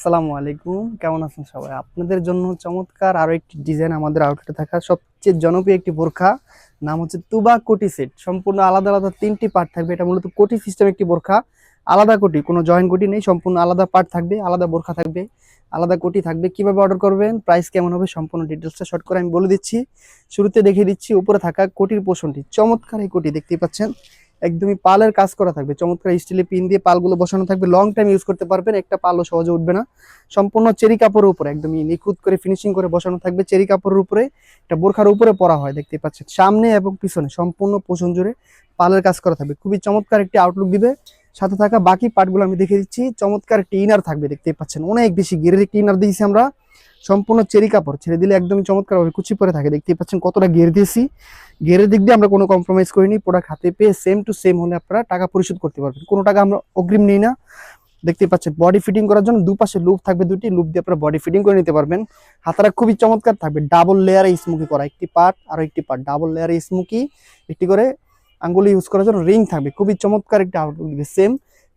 আসসালামু আলাইকুম। কেমন আছেন সবাই? আপনাদের জন্য চমৎকার আরও একটি ডিজাইন আমাদের আউটলেটে থাকা সবচেয়ে জনপ্রিয় একটি বোরখা। নাম হচ্ছে তুবা কোটি সেট। সম্পূর্ণ আলাদা আলাদা তিনটি পার্ট থাকবে। এটা মূলত কোটি সিস্টেম একটি বোরখা। আলাদা কোটি, কোনো জয়েন্ট কোটি নেই। সম্পূর্ণ আলাদা পার্ট থাকবে, আলাদা বোরখা থাকবে, আলাদা কোটি থাকবে। কীভাবে অর্ডার করবেন প্রাইস কেমন হবে, সম্পূর্ণ ডিটেলসটা শর্ট করে আমি বলে দিচ্ছি। শুরুতে দেখিয়ে দিচ্ছি, উপরে থাকা কোটির পোষণটি। চমৎকার এই কোটি, দেখতেই পাচ্ছেন। একদমই পালের কাজ করা থাকবে। চমৎকার স্টিলের পিন দিয়ে পালগুলো বসানো থাকবে। লং টাইম ইউজ করতে পারবেন, একটা পালও সহজে উঠবে না। সম্পূর্ণ চেরি কাপড়ের উপরে, একদমই নিখুঁত করে ফিনিশিং করে বসানো থাকবে চেরি কাপড়ের উপরে। একটা বোরখার উপরে পরা হয়, দেখতে পাচ্ছেন। সামনে এবং পিছনে সম্পূর্ণ পোষণ জুড়ে পালের কাজ করা থাকবে। খুবই চমৎকার একটি আউটলুক দিবে। সাথে থাকা বাকি পার্টগুলো আমি দেখে দিচ্ছি। চমৎকার একটি ইনার থাকবে, দেখতেই পাচ্ছেন। অনেক বেশি গিরের একটি ইনার দিয়েছি আমরা। সম্পূর্ণ চেরি কাপড়, ছেড়ে দিলে একদমই চমৎকার ভাবে কুচি পরে থাকে। দেখতেই পাচ্ছেন কতটা গের দিয়েছি। গেরের দিক দিয়ে আমরা কোনো কম্প্রোমাইজ করিনি প্রোডাক্ট হাতে পেয়ে সেম টু সেম হলে আপনারা টাকা পরিশোধ করতে পারবেন। কোনো টাকা আমরা অগ্রিম নিই না। দেখতে পাচ্ছেন বডি ফিটিং করার জন্য দুপাশে লুপ থাকবে দুটি লুপ দিয়ে আপনারা বডি ফিটিং করে নিতে পারবেন। হাতারা খুবই চমৎকার থাকবে ডাবল লেয়ারে স্মুকি করা। একটি পার্ট আর একটি পার্ট ডাবল লেয়ারে স্মুকি একটি করে আঙ্গুলি ইউজ করার জন্য রিং থাকবে, খুবই চমৎকার একটা আউটলুক দিবে। সেম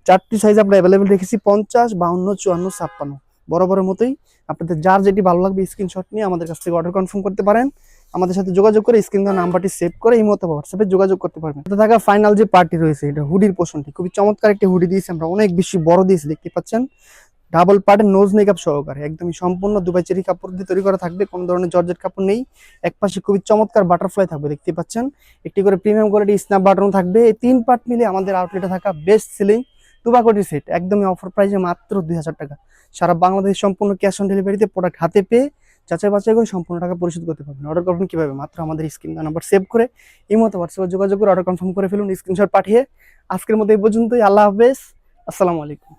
চারটি সাইজ আমরা অ্যাভেলেবেল রেখেছি, পঞ্চাশ, বাউন্ন, চুয়ান্ন, ছাপ্পান্ন। বরাবরের মতোই। আপনাদের যার যেটি ভালো লাগবে স্ক্রিনশট নিয়ে আমাদের কাছ থেকে অর্ডার কনফার্ম করতে পারেন। আমাদের সাথে যোগাযোগ করে স্ক্রিন নাম্বারটি সেভ করে এই মতো হোয়াটসঅ্যাপে যোগাযোগ করতে পারবেন। এটা থাকা ফাইনাল যে পার্টি রয়েছে, এটা হুডির পোষণটি। খুবই চমৎকার একটি হুডি দিয়েছি, আমরা অনেক বেশি বড় দিয়েছি, দেখতে পাচ্ছেন? ডাবল পার্টের নোজ মেকআপ সহকারে, একদমই সম্পূর্ণ দুবাই চেরি কাপড় দিয়ে তৈরি করা থাকবে, কোনো ধরনের জর্জেট কাপড় নেই। এক পাশে খুবই চমৎকার বাটারফ্লাই থাকবে, দেখতে পাচ্ছেন? একটি করে প্রিমিয়াম কোয়ালিটি স্ন্যাপ বাটন থাকবে। এই তিন পার্ট মিলে আমাদের আউটলেটে থাকা বেস্ট সেলিং তুবাকটি সেট একদমই অফার প্রাইসে মাত্র দুই হাজার টাকা। সারা বাংলাদেশ সম্পূর্ণ ক্যাশ অন ডেলিভারিতে প্রোডাক্ট হাতে পেয়ে যাচাই বাছাই করে সম্পূর্ণ টাকা পরিশোধ করতে পারবেন। অর্ডার করবেন কীভাবে? মাত্র আমাদের স্ক্রিন নাম্বার সেভ করে এই মতো হোয়াটসঅ্যাপে যোগাযোগ করে অর্ডার কনফার্ম করে ফেলুন স্ক্রিনশট পাঠিয়ে। আজকের মতো এই পর্যন্তই। আল্লাহ হাফেজ। আসসালামু আলাইকুম।